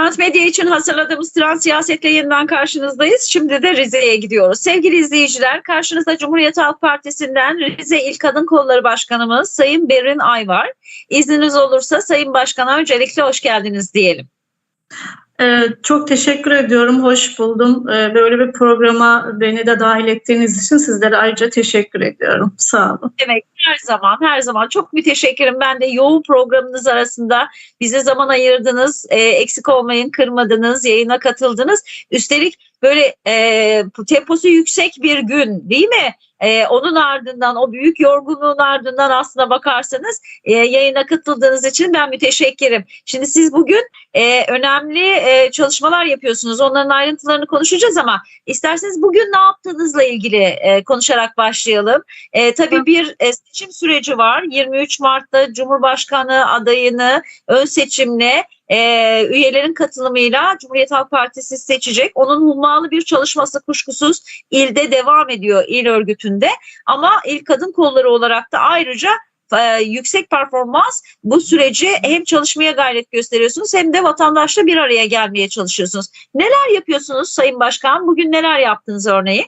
Levent Medya için hazırladığımız Trans Siyaset'le yeniden karşınızdayız. Şimdi de Rize'ye gidiyoruz. Sevgili izleyiciler, karşınızda Cumhuriyet Halk Partisi'nden Rize İl Kadın Kolları Başkanımız Sayın Berin Ay var. İzniniz olursa Sayın Başkan'a öncelikle hoş geldiniz diyelim. Ee, çok teşekkür ediyorum, hoş buldum. Ee, böyle bir programa beni de dahil ettiğiniz için sizlere ayrıca teşekkür ediyorum. Sağ olun. Demek her zaman her zaman çok müteşekkirim. Ben de yoğun programınız arasında bize zaman ayırdınız, e, eksik olmayın, kırmadınız, yayına katıldınız. Üstelik böyle e, temposu yüksek bir gün değil mi? E, onun ardından o büyük yorgunluğun ardından aslına bakarsanız e, yayına katıldığınız için ben müteşekkirim. Şimdi siz bugün e, önemli e, çalışmalar yapıyorsunuz. Onların ayrıntılarını konuşacağız ama isterseniz bugün ne yaptığınızla ilgili e, konuşarak başlayalım. E, tabii bir e, seçim süreci var. 23 Mart'ta Cumhurbaşkanı adayını ön seçimle e, üyelerin katılımıyla Cumhuriyet Halk Partisi seçecek. Onun hummalı bir çalışması kuşkusuz ilde devam ediyor il örgütünde. Ama il kadın kolları olarak da ayrıca e, yüksek performans bu süreci hem çalışmaya gayret gösteriyorsunuz hem de vatandaşla bir araya gelmeye çalışıyorsunuz. Neler yapıyorsunuz Sayın Başkan? Bugün neler yaptınız örneği?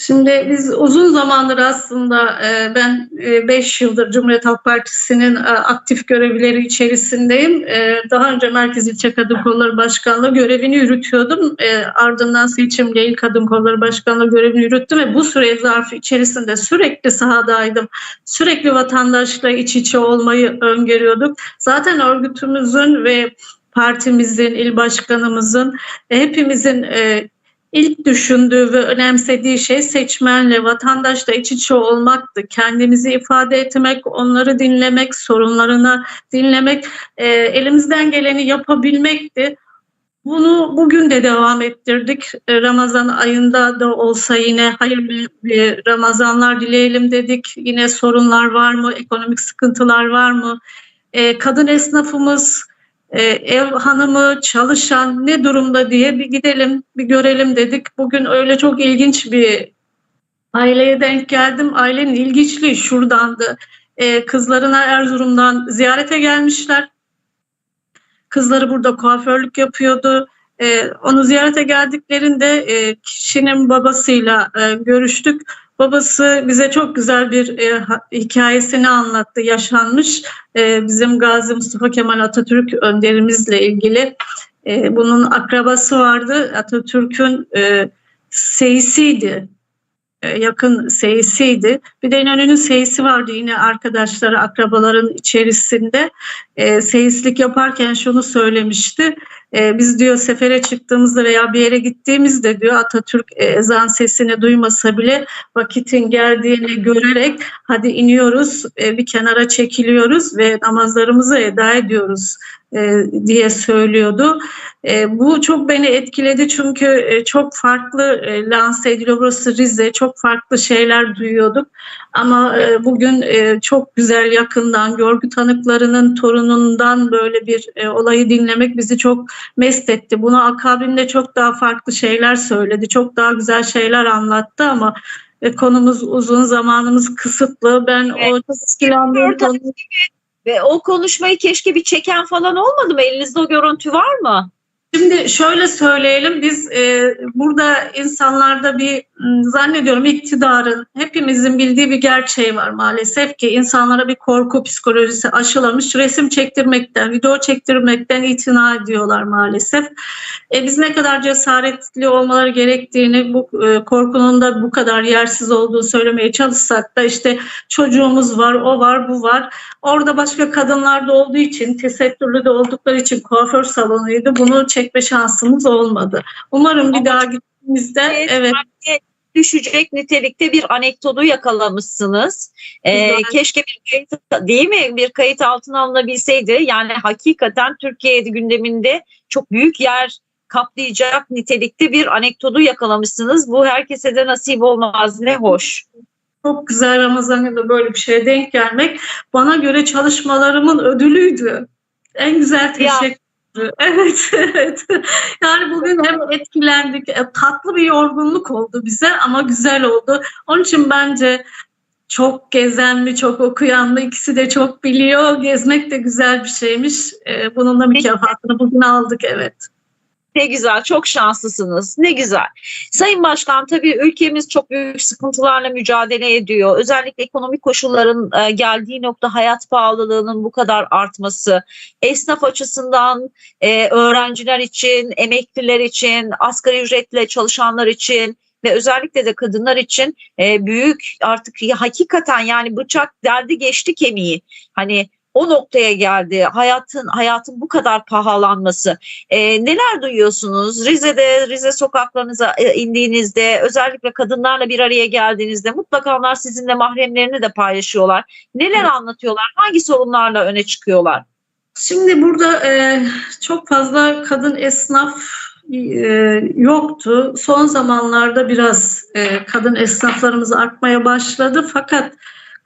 Şimdi biz uzun zamandır aslında e, ben 5 yıldır Cumhuriyet Halk Partisi'nin e, aktif görevlileri içerisindeyim. E, daha önce Merkez İlçe Kadın Kolları Başkanlığı görevini yürütüyordum. Ardından seçimle İl Kadın Kolları Başkanlığı görevini yürüttüm ve bu süre zarfı içerisinde sürekli sahadaydım. Sürekli vatandaşla iç içe olmayı öngörüyorduk. Zaten örgütümüzün ve partimizin, il başkanımızın, hepimizin İlk düşündüğü ve önemsediği şey seçmenle, vatandaşla iç içe olmaktı. Kendimizi ifade etmek, onları dinlemek, sorunlarını dinlemek, e, elimizden geleni yapabilmekti. Bunu bugün de devam ettirdik. E, Ramazan ayında da olsa yine hayırlı bir Ramazanlar dileyelim dedik. Yine sorunlar var mı? Ekonomik sıkıntılar var mı? E, kadın esnafımız e, ev hanımı, çalışan ne durumda diye bir gidelim, bir görelim dedik. Bugün öyle çok ilginç bir aileye denk geldim. Ailenin ilginçliği şuradandı. E, kızlarına Erzurum'dan ziyarete gelmişler. Kızları burada kuaförlük yapıyordu. E, onu ziyarete geldiklerinde e, kişinin babasıyla e, görüştük. Babası bize çok güzel bir e, hikayesini anlattı, yaşanmış. E, bizim Gazi Mustafa Kemal Atatürk önderimizle ilgili. E, bunun akrabası vardı. Atatürk'ün e, seyisiydi. E, yakın seyisiydi. Bir de İnönü'nün seyisi vardı yine arkadaşları, akrabaların içerisinde. E, seyislik yaparken şunu söylemişti. E, biz diyor sefere çıktığımızda veya bir yere gittiğimizde diyor Atatürk ezan sesini duymasa bile vakitin geldiğini görerek hadi iniyoruz e, bir kenara çekiliyoruz ve namazlarımızı eda ediyoruz diye söylüyordu. E, bu çok beni etkiledi çünkü e, çok farklı e, lanse ediliyor. Burası Rize, çok farklı şeyler duyuyorduk. Ama e, bugün e, çok güzel yakından görgü tanıklarının torunundan böyle bir e, olayı dinlemek bizi çok mest etti. Buna akabinde çok daha farklı şeyler söyledi, çok daha güzel şeyler anlattı ama e, konumuz uzun, zamanımız kısıtlı. Ben evet. o çok etkilendiğim konu... Ve o konuşmayı keşke bir çeken falan olmadı mı? Elinizde o görüntü var mı? Şimdi şöyle söyleyelim biz e, burada insanlarda bir zannediyorum iktidarın hepimizin bildiği bir gerçeği var maalesef ki insanlara bir korku psikolojisi aşılamış resim çektirmekten, video çektirmekten itina ediyorlar maalesef. E, biz ne kadar cesaretli olmaları gerektiğini, bu e, korkunun da bu kadar yersiz olduğunu söylemeye çalışsak da işte çocuğumuz var, o var, bu var. Orada başka kadınlar da olduğu için, tesettürlü de oldukları için kuaför salonuydu. Bunu çekme şansımız olmadı. Umarım bir daha gittiğimizde evet, evet düşecek nitelikte bir anekdotu yakalamışsınız. Ee, keşke bir kayıt, değil mi bir kayıt altına alınabilseydi. Yani hakikaten Türkiye gündeminde çok büyük yer kaplayacak nitelikte bir anekdotu yakalamışsınız. Bu herkese de nasip olmaz. Ne hoş. Çok güzel Ramazan yılında böyle bir şeye denk gelmek bana göre çalışmalarımın ödülüydü. En güzel teşekkür ya. Evet, evet. Yani bugün hem etkilendik, e, tatlı bir yorgunluk oldu bize ama güzel oldu. Onun için bence çok gezen mi, çok okuyan mı ikisi de çok biliyor. Gezmek de güzel bir şeymiş. Ee, bunun da mükafatını bugün aldık evet. Ne güzel, çok şanslısınız. Ne güzel. Sayın Başkan tabii ülkemiz çok büyük sıkıntılarla mücadele ediyor. Özellikle ekonomik koşulların e, geldiği nokta hayat pahalılığının bu kadar artması, esnaf açısından e, öğrenciler için, emekliler için, asgari ücretle çalışanlar için ve özellikle de kadınlar için e, büyük artık hakikaten yani bıçak derdi geçti kemiği. Hani o noktaya geldi. Hayatın hayatın bu kadar pahalanması. E, neler duyuyorsunuz? Rize'de, Rize sokaklarınıza e, indiğinizde, özellikle kadınlarla bir araya geldiğinizde mutlaka onlar sizinle mahremlerini de paylaşıyorlar. Neler Evet. anlatıyorlar? Hangi sorunlarla öne çıkıyorlar? Şimdi burada e, çok fazla kadın esnaf e, yoktu. Son zamanlarda biraz e, kadın esnaflarımız artmaya başladı. Fakat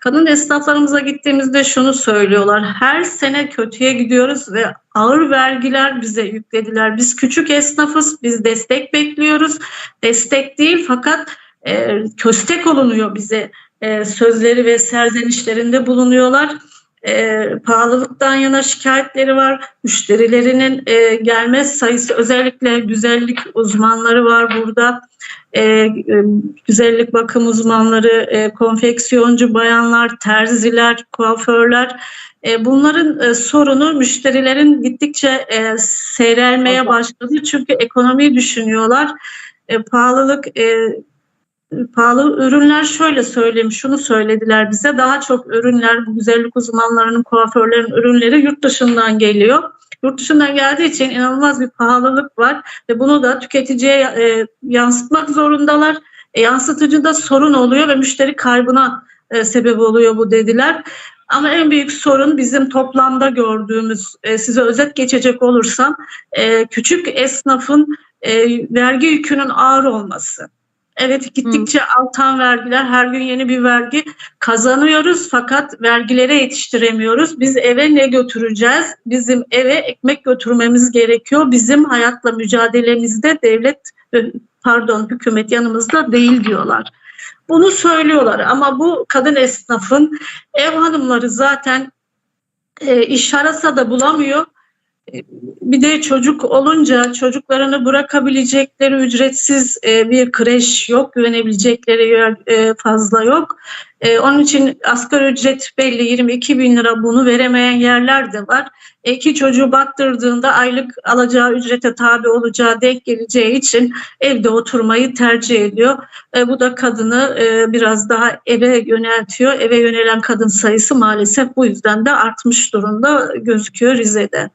kadın esnaflarımıza gittiğimizde şunu söylüyorlar. Her sene kötüye gidiyoruz ve ağır vergiler bize yüklediler. Biz küçük esnafız, biz destek bekliyoruz. Destek değil fakat e, köstek olunuyor bize. E, sözleri ve serzenişlerinde bulunuyorlar e, pahalılıktan yana şikayetleri var. Müşterilerinin e, gelme sayısı özellikle güzellik uzmanları var burada. E, e, güzellik bakım uzmanları, e, konfeksiyoncu bayanlar, terziler, kuaförler. E, bunların e, sorunu müşterilerin gittikçe e, seyrelmeye başladı. Çünkü ekonomiyi düşünüyorlar. E, pahalılık e, pahalı ürünler şöyle söyleyeyim şunu söylediler bize daha çok ürünler bu güzellik uzmanlarının kuaförlerin ürünleri yurt dışından geliyor. Yurt dışından geldiği için inanılmaz bir pahalılık var ve bunu da tüketiciye e, yansıtmak zorundalar. E, yansıtıcıda sorun oluyor ve müşteri kaybına e, sebep oluyor bu dediler. Ama en büyük sorun bizim toplamda gördüğümüz, e, size özet geçecek olursam, e, küçük esnafın e, vergi yükünün ağır olması. Evet gittikçe artan vergiler her gün yeni bir vergi kazanıyoruz fakat vergilere yetiştiremiyoruz. Biz eve ne götüreceğiz? Bizim eve ekmek götürmemiz gerekiyor. Bizim hayatla mücadelemizde devlet pardon hükümet yanımızda değil diyorlar. Bunu söylüyorlar ama bu kadın esnafın ev hanımları zaten e, iş arasa da bulamıyor bir de çocuk olunca çocuklarını bırakabilecekleri ücretsiz e, bir kreş yok, güvenebilecekleri yer e, fazla yok. E, onun için asgari ücret belli 22 bin lira bunu veremeyen yerler de var. İki çocuğu baktırdığında aylık alacağı ücrete tabi olacağı denk geleceği için evde oturmayı tercih ediyor. Bu da kadını biraz daha eve yöneltiyor. Eve yönelen kadın sayısı maalesef bu yüzden de artmış durumda gözüküyor Rize'de.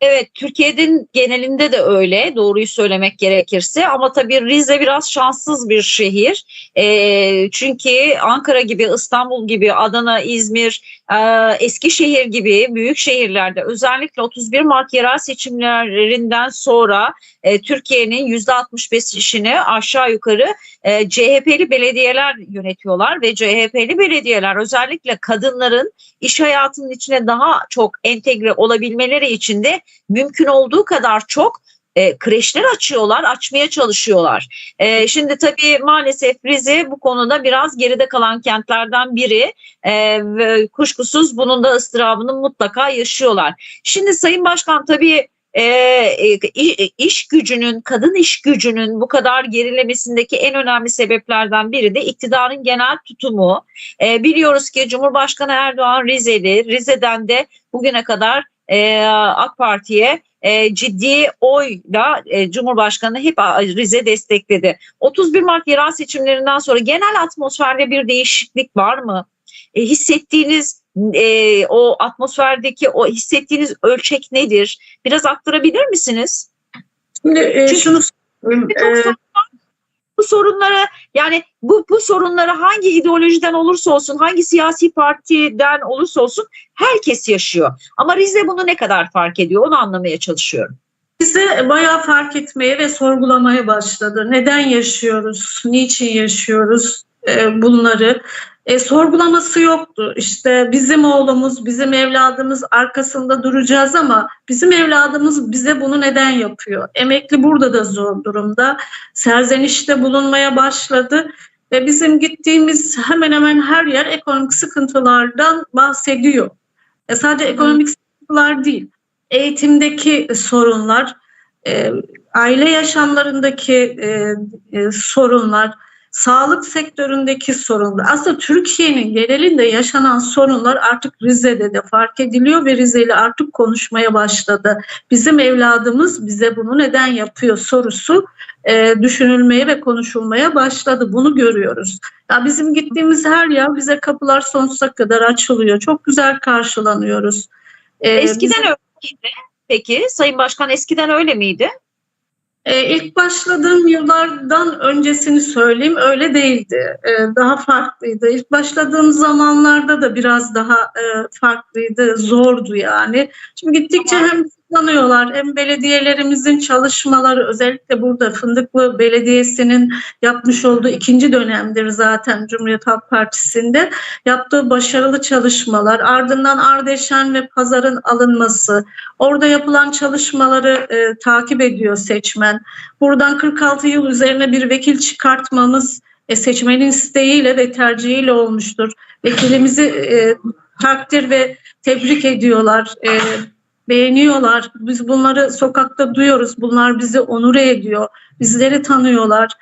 Evet, Türkiye'nin genelinde de öyle doğruyu söylemek gerekirse ama tabii Rize biraz şanssız bir şehir. E, çünkü Ankara gibi, İstanbul gibi, Adana, İzmir, Eskişehir gibi büyük şehirlerde özellikle 31 Mart yerel seçimlerinden sonra e, Türkiye'nin %65'ini aşağı yukarı e, CHP'li belediyeler yönetiyorlar ve CHP'li belediyeler özellikle kadınların iş hayatının içine daha çok entegre olabilmeleri için de mümkün olduğu kadar çok e, kreşler açıyorlar, açmaya çalışıyorlar. E, şimdi tabii maalesef Rize bu konuda biraz geride kalan kentlerden biri e, ve kuşkusuz bunun da ıstırabını mutlaka yaşıyorlar. Şimdi Sayın Başkan tabii e, iş gücünün, kadın iş gücünün bu kadar gerilemesindeki en önemli sebeplerden biri de iktidarın genel tutumu. E, biliyoruz ki Cumhurbaşkanı Erdoğan Rizeli, Rize'den de bugüne kadar e, AK Parti'ye e, ciddi oyla e, Cumhurbaşkanı hep Rize destekledi. 31 Mart yerel seçimlerinden sonra genel atmosferde bir değişiklik var mı? E, hissettiğiniz e, o atmosferdeki o hissettiğiniz ölçek nedir? Biraz aktarabilir misiniz? Şimdi e, şunu e, bu sorunlara yani bu bu sorunları hangi ideolojiden olursa olsun, hangi siyasi partiden olursa olsun herkes yaşıyor. Ama Rize bunu ne kadar fark ediyor onu anlamaya çalışıyorum. Bize bayağı fark etmeye ve sorgulamaya başladı. Neden yaşıyoruz? Niçin yaşıyoruz? E, bunları e, sorgulaması yoktu. İşte bizim oğlumuz, bizim evladımız arkasında duracağız ama bizim evladımız bize bunu neden yapıyor? Emekli burada da zor durumda. Serzenişte bulunmaya başladı. Ve bizim gittiğimiz hemen hemen her yer ekonomik sıkıntılardan bahsediyor. E sadece ekonomik sıkıntılar değil, eğitimdeki sorunlar, e, aile yaşamlarındaki e, e, sorunlar, sağlık sektöründeki sorunlar. Aslında Türkiye'nin genelinde yaşanan sorunlar artık Rize'de de fark ediliyor ve Rizeli artık konuşmaya başladı. Bizim evladımız bize bunu neden yapıyor sorusu e, düşünülmeye ve konuşulmaya başladı. Bunu görüyoruz. Ya bizim gittiğimiz her yer bize kapılar sonsuza kadar açılıyor. Çok güzel karşılanıyoruz. E, Eskiden bizim- öyle miydi? Peki Sayın Başkan eskiden öyle miydi? E, ilk başladığım yıllardan öncesini söyleyeyim öyle değildi. E, daha farklıydı. İlk başladığım zamanlarda da biraz daha e, farklıydı, zordu yani. Şimdi gittikçe hem hızlanıyorlar hem belediyelerimizin çalışmaları özellikle burada Fındıklı Belediyesi'nin yapmış olduğu ikinci dönemdir zaten Cumhuriyet Halk Partisi'nde yaptığı başarılı çalışmalar ardından Ardeşen ve Pazar'ın alınması orada yapılan çalışmaları e, takip ediyor seçmen. Buradan 46 yıl üzerine bir vekil çıkartmamız e, seçmenin isteğiyle ve tercihiyle olmuştur. Vekilimizi e, takdir ve tebrik ediyorlar. E, beğeniyorlar. Biz bunları sokakta duyuyoruz. Bunlar bizi onur ediyor. Bizleri tanıyorlar.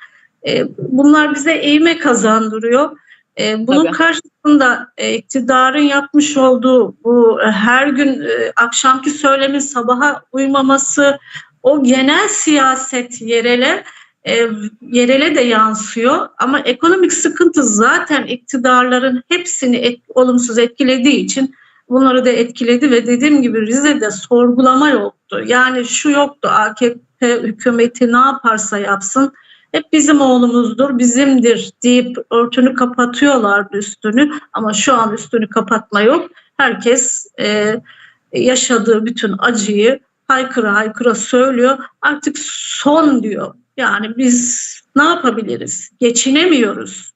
E, bunlar bize eğime kazandırıyor. E, bunun Tabii. karşısında e, iktidarın yapmış olduğu bu e, her gün e, akşamki söylemin sabaha uymaması, o genel siyaset yerele e, yerele de yansıyor ama ekonomik sıkıntı zaten iktidarların hepsini et- olumsuz etkilediği için bunları da etkiledi ve dediğim gibi Rize'de sorgulama yoktu. Yani şu yoktu AKP hükümeti ne yaparsa yapsın hep bizim oğlumuzdur, bizimdir deyip örtünü kapatıyorlardı üstünü ama şu an üstünü kapatma yok. Herkes e, yaşadığı bütün acıyı haykıra haykıra söylüyor. Artık son diyor. Yani biz ne yapabiliriz? Geçinemiyoruz.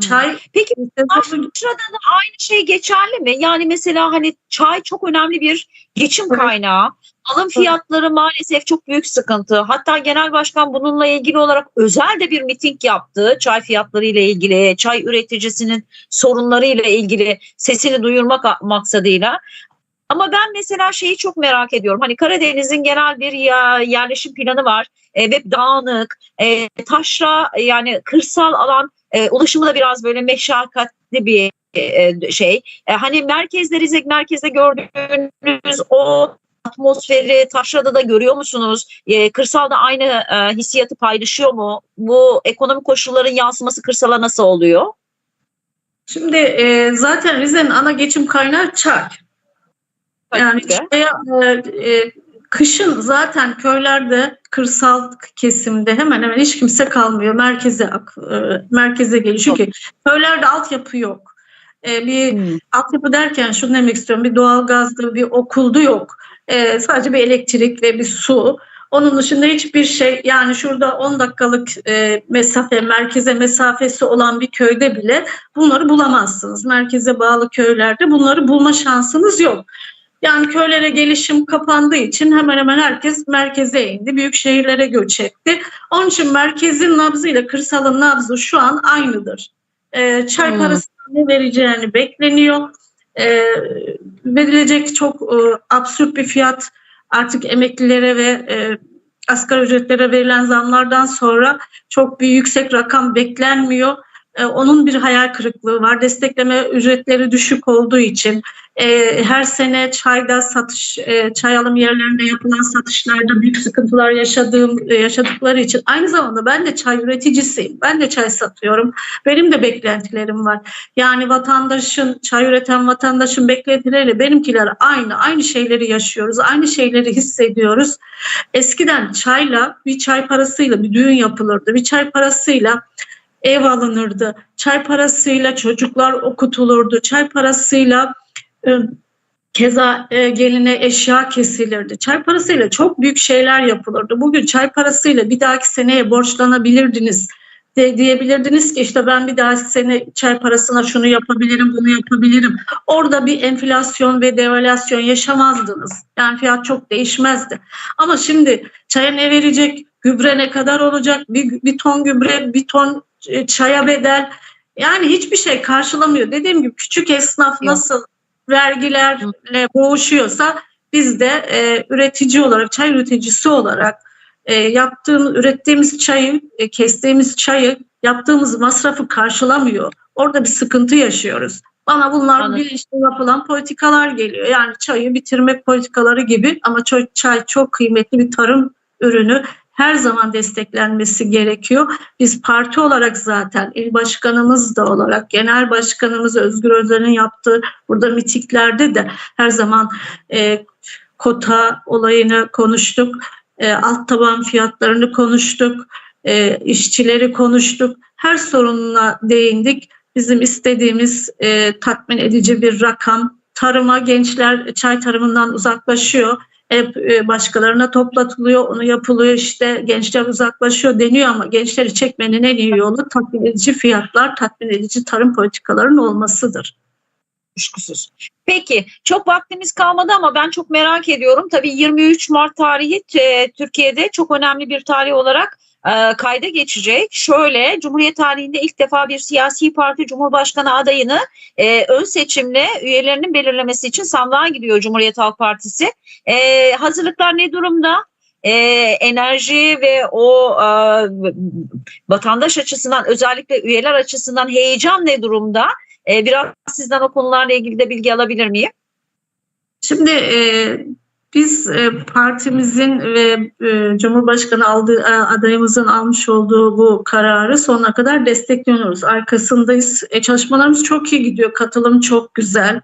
Çay Peki Taşra'da da aynı şey geçerli mi? Yani mesela hani çay çok önemli bir geçim kaynağı. Alım fiyatları maalesef çok büyük sıkıntı. Hatta genel başkan bununla ilgili olarak özel de bir miting yaptı. Çay fiyatları ile ilgili, çay üreticisinin sorunları ile ilgili sesini duyurmak maksadıyla. Ama ben mesela şeyi çok merak ediyorum. Hani Karadeniz'in genel bir yerleşim planı var e, ve dağınık. E, taşra yani kırsal alan e, ulaşımı da biraz böyle meşakkatli bir e, şey. E, hani merkezde Rize merkezde gördüğünüz o atmosferi taşrada da görüyor musunuz? E, kırsalda aynı e, hissiyatı paylaşıyor mu? Bu ekonomik koşulların yansıması kırsala nasıl oluyor? Şimdi e, zaten Rize'nin ana geçim kaynağı çay. Yani çaya, e, e, kışın zaten köylerde kırsal kesimde hemen hemen hiç kimse kalmıyor. Merkeze e, merkeze geliyor. Çünkü köylerde altyapı yok. E, bir Hmm. altyapı derken şunu demek istiyorum. Bir doğalgazda, bir okuldu yok. Ee, sadece bir elektrik ve bir su. Onun dışında hiçbir şey yani şurada 10 dakikalık e, mesafe, merkeze mesafesi olan bir köyde bile bunları bulamazsınız. Merkeze bağlı köylerde bunları bulma şansınız yok. Yani köylere gelişim kapandığı için hemen hemen herkes merkeze indi. Büyük şehirlere göç etti. Onun için merkezin nabzı ile kırsalın nabzı şu an aynıdır. Ee, çay Hmm. parası ne vereceğini bekleniyor. Ee, verilecek çok e, absürt bir fiyat artık emeklilere ve e, asgari ücretlere verilen zamlardan sonra çok bir yüksek rakam beklenmiyor. E, onun bir hayal kırıklığı var. Destekleme ücretleri düşük olduğu için e, her sene çayda satış, e, çay alım yerlerinde yapılan satışlarda büyük sıkıntılar yaşadığım e, yaşadıkları için aynı zamanda ben de çay üreticisiyim. Ben de çay satıyorum. Benim de beklentilerim var. Yani vatandaşın, çay üreten vatandaşın beklentileriyle benimkiler aynı. Aynı şeyleri yaşıyoruz. Aynı şeyleri hissediyoruz. Eskiden çayla, bir çay parasıyla bir düğün yapılırdı. Bir çay parasıyla ev alınırdı. Çay parasıyla çocuklar okutulurdu. Çay parasıyla e, keza e, geline eşya kesilirdi. Çay parasıyla çok büyük şeyler yapılırdı. Bugün çay parasıyla bir dahaki seneye borçlanabilirdiniz de, diyebilirdiniz ki işte ben bir dahaki sene çay parasına şunu yapabilirim, bunu yapabilirim. Orada bir enflasyon ve devalüasyon yaşamazdınız. Yani fiyat çok değişmezdi. Ama şimdi çaya ne verecek, gübre ne kadar olacak? Bir, bir ton gübre, bir ton e, çaya bedel. Yani hiçbir şey karşılamıyor. Dediğim gibi küçük esnaf nasıl vergilerle boğuşuyorsa biz de e, üretici olarak, çay üreticisi olarak e, yaptığımız, ürettiğimiz çayı, e, kestiğimiz çayı yaptığımız masrafı karşılamıyor. Orada bir sıkıntı yaşıyoruz. Bana bunlar Anladım. bilinçli yapılan politikalar geliyor. Yani çayı bitirmek politikaları gibi ama çay, çay çok kıymetli bir tarım ürünü. Her zaman desteklenmesi gerekiyor. Biz parti olarak zaten il başkanımız da olarak genel başkanımız Özgür Özel'in yaptığı burada mitiklerde de her zaman e, kota olayını konuştuk. E, alt taban fiyatlarını konuştuk. E, işçileri konuştuk. Her sorununa değindik. Bizim istediğimiz e, tatmin edici bir rakam. Tarıma gençler çay tarımından uzaklaşıyor. Hep e, başkalarına toplatılıyor, onu yapılıyor işte gençler uzaklaşıyor deniyor ama gençleri çekmenin en iyi yolu tatmin edici fiyatlar, tatmin edici tarım politikalarının olmasıdır. Kuşkusuz. Peki çok vaktimiz kalmadı ama ben çok merak ediyorum. Tabii 23 Mart tarihi e, Türkiye'de çok önemli bir tarih olarak e, kayda geçecek. Şöyle Cumhuriyet tarihinde ilk defa bir siyasi parti Cumhurbaşkanı adayını e, ön seçimle üyelerinin belirlemesi için sandığa gidiyor Cumhuriyet Halk Partisi. E, hazırlıklar ne durumda? E, enerji ve o e, vatandaş açısından özellikle üyeler açısından heyecan ne durumda? E, biraz sizden o konularla ilgili de bilgi alabilir miyim? Şimdi e, biz e, partimizin ve e, Cumhurbaşkanı aldığı e, adayımızın almış olduğu bu kararı sonuna kadar destekliyoruz. Arkasındayız. E, çalışmalarımız çok iyi gidiyor. Katılım çok güzel.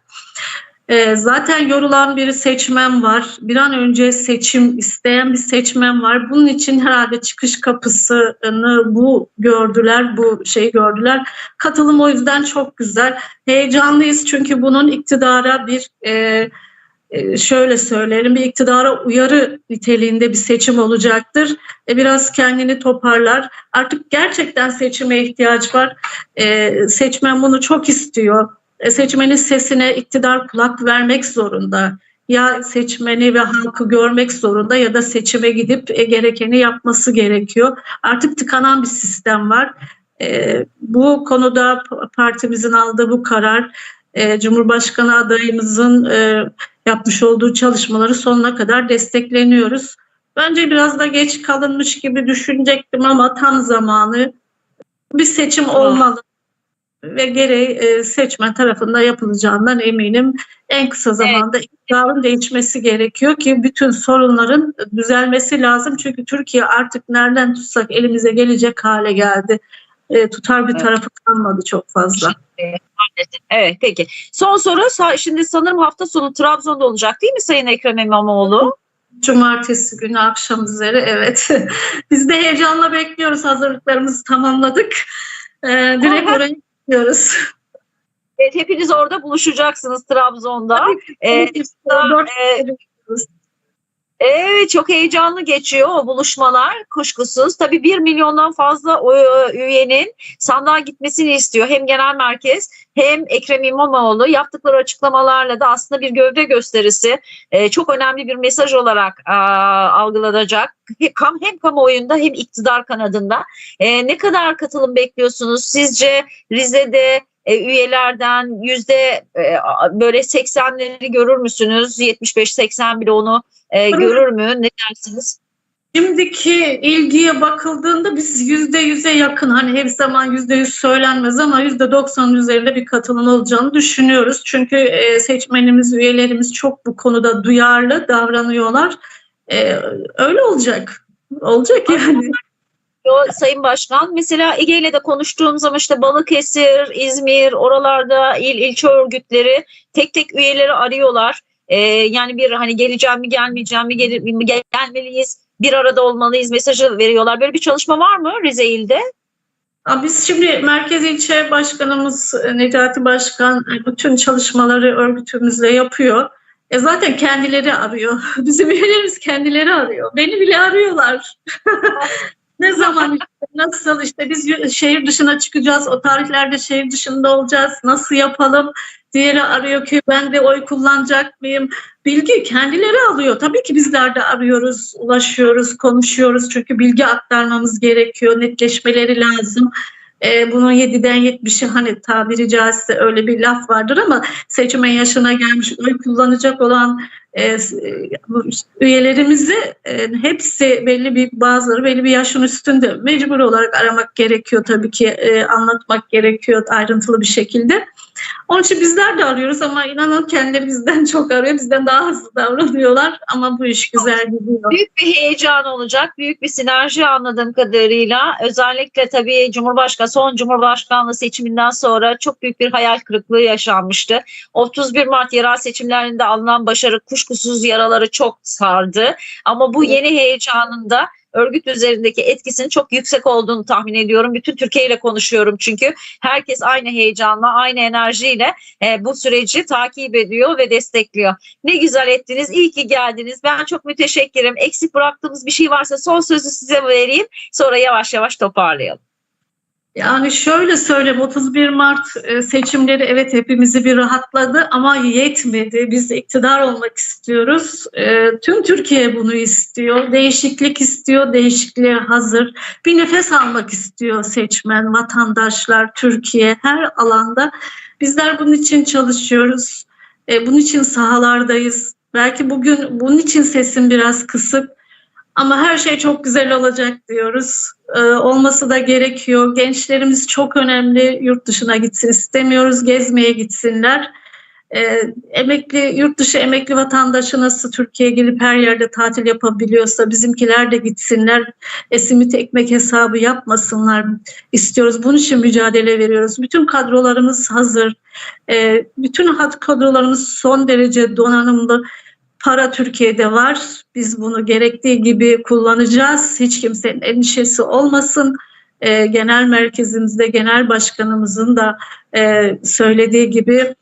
E, zaten yorulan bir seçmen var. Bir an önce seçim isteyen bir seçmen var. Bunun için herhalde çıkış kapısını bu gördüler, bu şeyi gördüler. Katılım o yüzden çok güzel. Heyecanlıyız çünkü bunun iktidara bir e, e, şöyle söyleyelim bir iktidara uyarı niteliğinde bir seçim olacaktır. E, biraz kendini toparlar. Artık gerçekten seçime ihtiyaç var. E, seçmen bunu çok istiyor. E, seçmenin sesine iktidar kulak vermek zorunda. Ya seçmeni ve halkı görmek zorunda ya da seçime gidip e, gerekeni yapması gerekiyor. Artık tıkanan bir sistem var. E, bu konuda partimizin aldığı bu karar Cumhurbaşkanı adayımızın yapmış olduğu çalışmaları sonuna kadar destekleniyoruz. Bence biraz da geç kalınmış gibi düşünecektim ama tam zamanı bir seçim olmalı ve gereği e, seçmen tarafında yapılacağından eminim. En kısa zamanda iktidarın değişmesi gerekiyor ki bütün sorunların düzelmesi lazım. Çünkü Türkiye artık nereden tutsak elimize gelecek hale geldi. E, tutar bir Evet. tarafı kalmadı çok fazla. Evet peki. Son soru şimdi sanırım hafta sonu Trabzon'da olacak değil mi Sayın Ekrem İmamoğlu? Cumartesi günü akşam üzeri evet. Biz de heyecanla bekliyoruz. Hazırlıklarımızı tamamladık. Ee, direkt oraya gidiyoruz. Evet, hepiniz orada buluşacaksınız Trabzon'da. Ee, Dört- e, Evet çok heyecanlı geçiyor o buluşmalar kuşkusuz. Tabii 1 milyondan fazla e, üyenin sandığa gitmesini istiyor. Hem genel merkez hem Ekrem İmamoğlu yaptıkları açıklamalarla da aslında bir gövde gösterisi e, çok önemli bir mesaj olarak algılanacak. Hem kamuoyunda hem iktidar kanadında. E, ne kadar katılım bekliyorsunuz? Sizce Rize'de e, üyelerden yüzde e, böyle 80'leri görür müsünüz? 75-80 bile onu e, görür mü? Ne dersiniz? Şimdiki ilgiye bakıldığında biz yüzde yüze yakın hani her zaman yüzde yüz söylenmez ama yüzde doksanın üzerinde bir katılım olacağını düşünüyoruz. Çünkü e, seçmenimiz, üyelerimiz çok bu konuda duyarlı davranıyorlar. E, öyle olacak. Olacak yani. O Sayın Başkan mesela Ege ile de konuştuğum zaman işte Balıkesir, İzmir oralarda il ilçe örgütleri tek tek üyeleri arıyorlar. E, yani bir hani geleceğim mi gelmeyeceğim mi, gelir, mi gel- gelmeliyiz bir arada olmalıyız mesajı veriyorlar. Böyle bir çalışma var mı Rize ilde? Biz şimdi Merkez İlçe Başkanımız e, Necati Başkan e, bütün çalışmaları örgütümüzle yapıyor. E zaten kendileri arıyor. Bizim üyelerimiz kendileri arıyor. Beni bile arıyorlar. Ne zaman nasıl işte biz şehir dışına çıkacağız, o tarihlerde şehir dışında olacağız, nasıl yapalım? Diğeri arıyor ki ben de oy kullanacak mıyım? Bilgi kendileri alıyor. Tabii ki bizler de arıyoruz, ulaşıyoruz, konuşuyoruz. Çünkü bilgi aktarmamız gerekiyor, netleşmeleri lazım. Ee, bunun 7'den 70'i hani tabiri caizse öyle bir laf vardır ama seçime yaşına gelmiş, oy kullanacak olan e, üyelerimizi e, hepsi belli bir bazıları belli bir yaşın üstünde mecbur olarak aramak gerekiyor tabii ki e, anlatmak gerekiyor ayrıntılı bir şekilde. Onun için bizler de arıyoruz ama inanın kendileri bizden çok arıyor, bizden daha hızlı davranıyorlar ama bu iş güzel gidiyor. Büyük bir heyecan olacak, büyük bir sinerji anladığım kadarıyla. Özellikle tabii Cumhurbaşkanı, son Cumhurbaşkanlığı seçiminden sonra çok büyük bir hayal kırıklığı yaşanmıştı. 31 Mart yerel seçimlerinde alınan başarı kuşkusuz yaraları çok sardı. Ama bu yeni heyecanında örgüt üzerindeki etkisinin çok yüksek olduğunu tahmin ediyorum. Bütün Türkiye ile konuşuyorum çünkü herkes aynı heyecanla, aynı enerjiyle e, bu süreci takip ediyor ve destekliyor. Ne güzel ettiniz. İyi ki geldiniz. Ben çok müteşekkirim. Eksik bıraktığımız bir şey varsa son sözü size vereyim. Sonra yavaş yavaş toparlayalım. Yani şöyle söyleyeyim 31 Mart e, seçimleri evet hepimizi bir rahatladı ama yetmedi. Biz iktidar olmak istiyoruz. E, Tüm Türkiye bunu istiyor. Değişiklik istiyor, değişikliğe hazır. Bir nefes almak istiyor seçmen, vatandaşlar, Türkiye her alanda. Bizler bunun için çalışıyoruz. E, Bunun için sahalardayız. Belki bugün bunun için sesim biraz kısık. Ama her şey çok güzel olacak diyoruz. Ee, olması da gerekiyor. Gençlerimiz çok önemli. Yurt dışına gitsin istemiyoruz. Gezmeye gitsinler. Ee, emekli yurt dışı emekli vatandaşı nasıl Türkiye'ye gelip her yerde tatil yapabiliyorsa bizimkiler de gitsinler. E, simit ekmek hesabı yapmasınlar istiyoruz. Bunun için mücadele veriyoruz. Bütün kadrolarımız hazır. Ee, bütün hat kadrolarımız son derece donanımlı. Para Türkiye'de var. Biz bunu gerektiği gibi kullanacağız. Hiç kimsenin endişesi olmasın. Ee, genel merkezimizde genel başkanımızın da e, söylediği gibi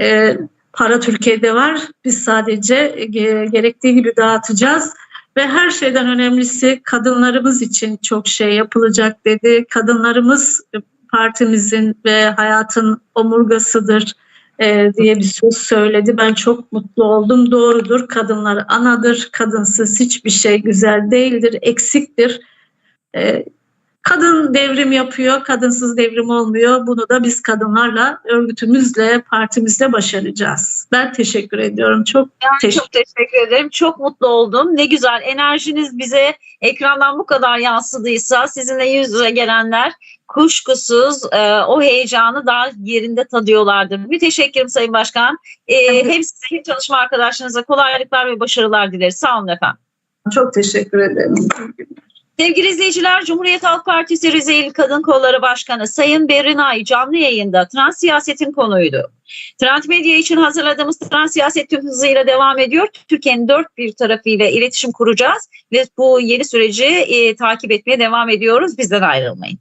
e, para Türkiye'de var. Biz sadece e, gerektiği gibi dağıtacağız. Ve her şeyden önemlisi kadınlarımız için çok şey yapılacak dedi. Kadınlarımız e, partimizin ve hayatın omurgasıdır e, diye bir söz söyledi. Ben çok mutlu oldum. Doğrudur. Kadınlar anadır. Kadınsız hiçbir şey güzel değildir. Eksiktir. E, kadın devrim yapıyor. Kadınsız devrim olmuyor. Bunu da biz kadınlarla, örgütümüzle, partimizle başaracağız. Ben teşekkür ediyorum. Çok Ben Teşekkür- çok teşekkür ederim. Çok mutlu oldum. Ne güzel enerjiniz bize ekrandan bu kadar yansıdıysa sizinle yüz yüze gelenler kuşkusuz e, o heyecanı daha yerinde tadıyorlardır. Müteşekkirim Sayın Başkan. E, Evet. hem size hem çalışma arkadaşlarınıza kolaylıklar ve başarılar dileriz. Sağ olun efendim. çok teşekkür ederim. Sevgili izleyiciler, Cumhuriyet Halk Partisi Rize İl Kadın Kolları Başkanı Sayın Berinay canlı yayında trans siyasetin konuydu. Trend Medya için hazırladığımız trans siyaset tüm hızıyla devam ediyor. Türkiye'nin dört bir tarafıyla iletişim kuracağız ve bu yeni süreci e, takip etmeye devam ediyoruz. Bizden ayrılmayın.